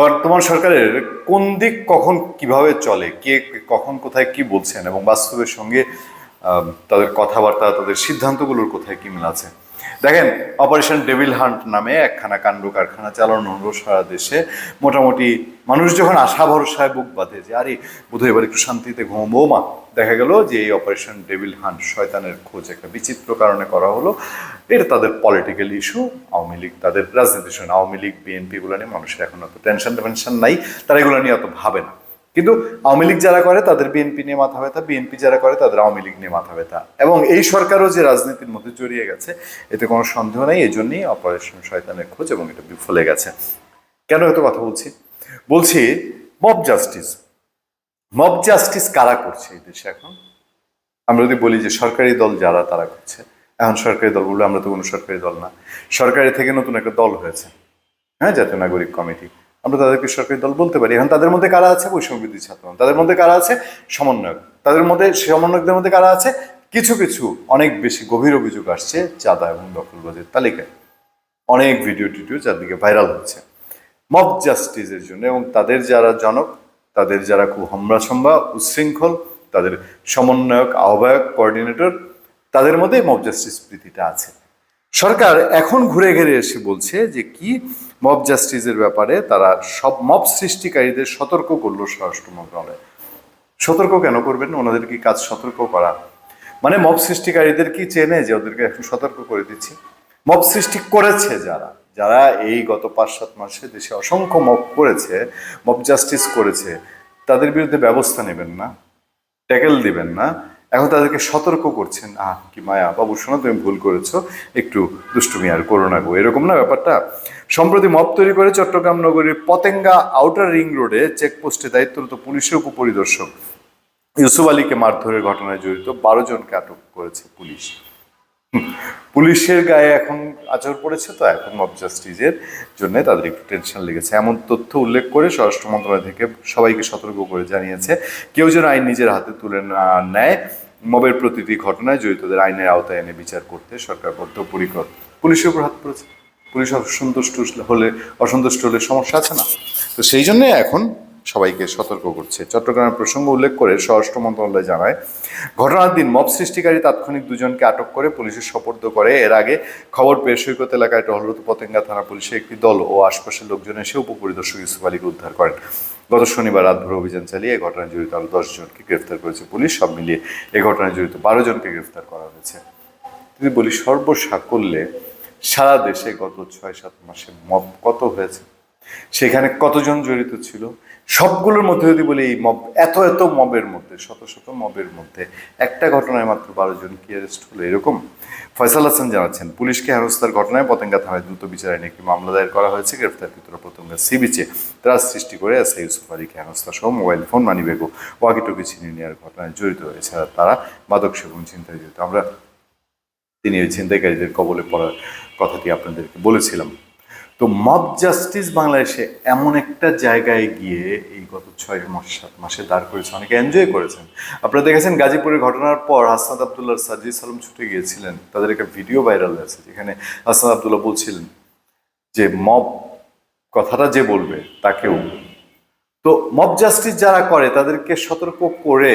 বর্তমান সরকারের কোন দিক কখন কীভাবে চলে, কে কখন কোথায় কি বলছেন এবং বাস্তবের সঙ্গে তাদের কথাবার্তা, তাদের সিদ্ধান্তগুলোর কোথায় কি মিল আছে? দেখেন অপারেশন ডেভিল হান্ট নামে একখানা কাণ্ড কারখানা চালানো হলো সারা দেশে। মোটামুটি মানুষ যখন আশা ভরসায় বুক বাঁধে যে, আরে, বোধহয় এবার একটু শান্তিতে ঘুমবো মা। দেখা গেল যে, এই অপারেশন ডেভিল হান্ট শয়তানের খোঁজ একটা বিচিত্র কারণে করা হলো। এটা তাদের পলিটিক্যাল ইস্যু আওয়ামী লীগ, তাদের রাজনীতি শুনে আওয়ামী লীগ বিএনপি এগুলো নিয়ে মানুষের এখন অত টেনশন টেনশন নাই। তারা এগুলো নিয়ে অত ভাবে না। কিন্তু আওয়ামী লীগ যারা করে, তাদের বিএনপি নিয়ে মাথা ব্যথা, বিএনপি যারা করে, তাদের আওয়ামী লীগ নিয়ে মাথা ব্যথা। এবং এই সরকারও যে রাজনীতির মধ্যে জড়িয়ে গেছে, এতে কোনো সন্দেহ নেই এই জন্যই অপারেশন শয়তানের খোঁজ এবং এটা বিফলে গেছে। কেন এত কথা বলছি? বলছি মব জাস্টিস মব জাস্টিস কারা করছে এই দেশে এখন? আমরা যদি বলি যে সরকারি দল যারা, তারা করছে। এখন সরকারি দল বললে আমরা তো কোনো সরকারি দল না। সরকারি থেকে নতুন একটা দল হয়েছে। হ্যাঁ জাতীয় নাগরিক কমিটি। আমরা তাদেরকে সরকারি দল বলতে পারি। এখন তাদের মধ্যে কারা আছে? বৈষম্য বিরোধী ছাত্র তাদের মধ্যে কারা আছে? সমন্বয়ক। তাদের মধ্যে, সমন্বয়কদের মধ্যে কারা আছে? কিছু কিছু, অনেক বেশি গভীর অভিযোগ আসছে চাঁদা এবং দখলবাজির তালিকায়। অনেক ভিডিও টিডিও চারদিকে ভাইরাল হচ্ছে। মব জাস্টিসের জন্য এবং তাদের যারা জনক, তাদের যারা খুব হমরাসম্বা উচ্ছৃঙ্খল, তাদের সমন্বয়ক, আহ্বায়ক, কোঅর্ডিনেটর, তাদের মধ্যে মব জাস্টিস প্রীতিটা আছে। সরকার এখন ঘুরে ঘিরে এসে বলছে যে কি মব জাস্টিসের ব্যাপারে তারা সব মব সৃষ্টিকারীদের সতর্ক করল স্বরাষ্ট্র মন্ত্রণালয়। সতর্ক কেন করবেন? ওনাদের কি কাজ সতর্ক করা? মানে মব সৃষ্টিকারীদের কি চেনে যে ওদেরকে এখন সতর্ক করে দিচ্ছি? মব সৃষ্টি করেছে যারা যারা এই গত পাঁচ সাত মাসে দেশে অসংখ্য মব করেছে, মব জাস্টিস করেছে, তাদের বিরুদ্ধে ব্যবস্থা নেবেন না, ট্যাকেল দিবেন না, এখন তাদেরকে সতর্ক করছেন। আহ, কি মায়া। বাবু, শোনা, তুমি ভুল করেছ। একটু দুষ্টুমি আর করো না গো। এরকম না ব্যাপারটা? সম্প্রতি মব তৈরি করে চট্টগ্রাম নগরীর পতেঙ্গা আউটার রিং রোডে চেকপোস্টে দায়িত্বরত পুলিশের উপপরিদর্শক ইউসুফ আলীকে মারধরের ঘটনায় জড়িত বারো জনকে আটক করেছে পুলিশ। পুলিশের গায়ে এখন আচর পড়েছে, তো এখন মব জাস্টিসের জন্য তাদের একটু টেনশন লেগেছে। এমন তথ্য উল্লেখ করে স্বরাষ্ট্র মন্ত্রণালয় থেকে সবাইকে সতর্ক করে জানিয়েছে, কেউ যেন আইন নিজের হাতে তুলে না নেয়। মবের প্রতিটি ঘটনায় জড়িতদের আইনের আওতায় এনে বিচার করতে সরকার বদ্ধপরিকর। পুলিশের উপর হাত পড়েছে। পুলিশ অসন্তুষ্ট হলে অসন্তুষ্ট হলে সমস্যা আছে না? তো সেই জন্য এখন সবাইকে সতর্ক করছে। চট্টগ্রামের প্রসঙ্গ উল্লেখ করে স্বরাষ্ট্র মন্ত্রণালয় জানায়, ঘটনার দিন মব সৃষ্টিকারী তাৎক্ষণিক দুজনকে আটক করে পুলিশের সোপর্দ করে। এর আগে খবর পেয়ে সৈকত এলাকায় টহলরত পতেঙ্গা থানা পুলিশের একটি দল ও আশপাশের লোকজন এসে উপপরিদর্শক ইউসুফ আলীকে উদ্ধার করেন। গত শনিবার রাতভর অভিযান চালিয়ে এই ঘটনায় জড়িত আরও দশজনকে গ্রেফতার করেছে পুলিশ। সব মিলিয়ে এই ঘটনায় জড়িত বারো জনকে গ্রেফতার করা হয়েছে। যদি বলি, সর্বসাকল্যে সারা দেশে গত ছয়, সাত মাসে মব কত হয়েছে? সেখানে কতজন জড়িত ছিল? সবগুলোর মধ্যে যদি বলি, এই মব, এত এত মবের মধ্যে, শত শত মবের মধ্যে একটা ঘটনায় মাত্র বারো জন কি অ্যারেস্ট হলো এরকম? ফয়সাল হাসান জানাচ্ছেন, পুলিশকে হেনস্থার ঘটনায় পতেঙ্গা থানায় দ্রুত বিচার আইনে একটি মামলা দায়ের করা হয়েছে। গ্রেফতারকৃতরা পতেঙ্গা সি বিচে ত্রাস সৃষ্টি করে এস ইউসুফ আলীকে হেনস্থা সহ মোবাইল ফোন মানিব্যাগ ও ওয়াকিটকি ছিনিয়ে নেওয়ার ঘটনায় জড়িত। এছাড়া তারা মাদক সেবন চিন্তায় জড়িত। আমরা তিনি ওই ছিনতাইকারীদের কবলে পড়ার কথাটি আপনাদেরকে বলেছিলাম। তো মব জাস্টিস বাংলাদেশে এমন একটা জায়গায় গিয়ে এই গত ছয় মাস, সাত মাসে দাঁড় করেছে। অনেকে এনজয় করেছেন। আপনারা দেখেছেন গাজীপুরের ঘটনার পর হাসনাদ আবদুল্লাহ সাজি সালাম ছুটে গিয়েছিলেন। তাদের একটা ভিডিও ভাইরাল হয়েছে যেখানে হাসনাদ আবদুল্লাহ বলছিলেন যে, মব কথাটা যে বলবে, তাকেও তো মব জাস্টিস যারা করে, তাদেরকে সতর্ক করে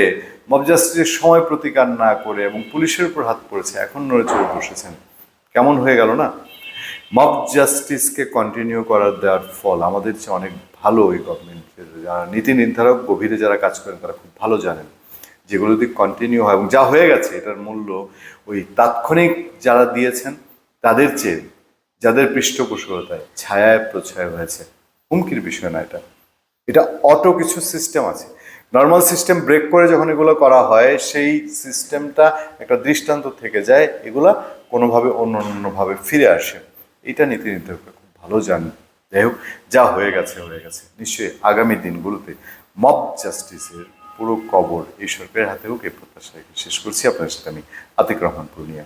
মব জাস্টিসের সময় প্রতিকার না করে এবং পুলিশের উপর হাত পড়েছে, এখন নড়ে চড়ে বসেছেন। কেমন হয়ে গেল না? মব জাস্টিসকে কন্টিনিউ করার দেওয়ার ফল আমাদের চেয়ে অনেক ভালো এই গভর্নমেন্টের যারা নীতি নির্ধারক, গভীরে যারা কাজ করেন, তারা খুব ভালো জানেন। যেগুলো যদি কন্টিনিউ হয় এবং যা হয়ে গেছে, এটার মূল্য ওই তাৎক্ষণিক যারা দিয়েছেন, তাদের চেয়ে, যাদের পৃষ্ঠপোষকতায়, ছায়ায় প্রছায় হয়েছে। হুমকির বিষয় না এটা। এটা অটো কিছু সিস্টেম আছে। নর্মাল সিস্টেম ব্রেক করে যখন এগুলো করা হয়, সেই সিস্টেমটা একটা দৃষ্টান্ত থেকে যায়, এগুলা কোনোভাবে অন্য অন্যভাবে ফিরে আসে। এটা নীতি নির্ধারকরা খুব ভালো জানেন যাই হোক, যা হয়ে গেছে হয়ে গেছে। নিশ্চয়ই আগামী দিনগুলোতে মব জাস্টিসের পুরো কবর এই সরকারের হাতে হোক, এই প্রত্যাশা শেষ করছি। আপনার সাথে আমি আতিক রহমান পূর্ণিয়া।